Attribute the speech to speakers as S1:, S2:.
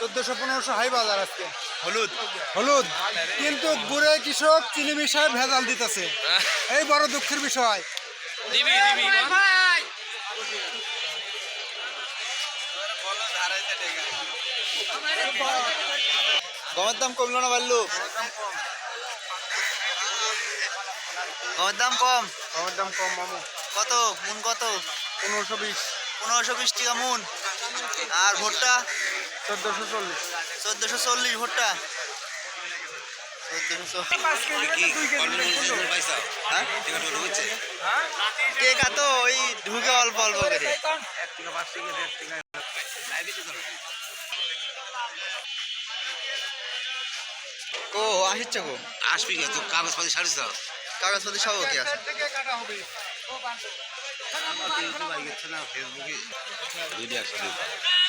S1: চোদ্দশো পনেরোশো হাই বাজার আজকে।
S2: হলুদ।
S1: হলুদ। কিন্তু গুড়ে কৃষক চিনি মিশায় ভেজাল দিতেছে। এই বড় দুঃখের বিষয়।
S2: দিবি দিবি।
S3: গমের দাম কমলো না বাড়লো গমের দাম কম।
S1: আমার দাম কম মামু।
S3: কত? মুন কত?
S1: পনেরোশো বিশ।
S3: পনেরোশো বিশ টাকা মুন আর ভুট্টা?
S1: চোদ্দশো চল্লিশ।
S3: চোদ্দশো চল্লিশ ভুট্টা। হ্যাঁ? তো ওই ঢুকে অল্প অল্প করে। ও আসিচ্ছে গো।
S2: আসবি তো কাগজপাতি সারিস দাও
S3: কাগজপত্র সব ওকে আছে।
S2: ফেসবুকে দুইটা একসাথে।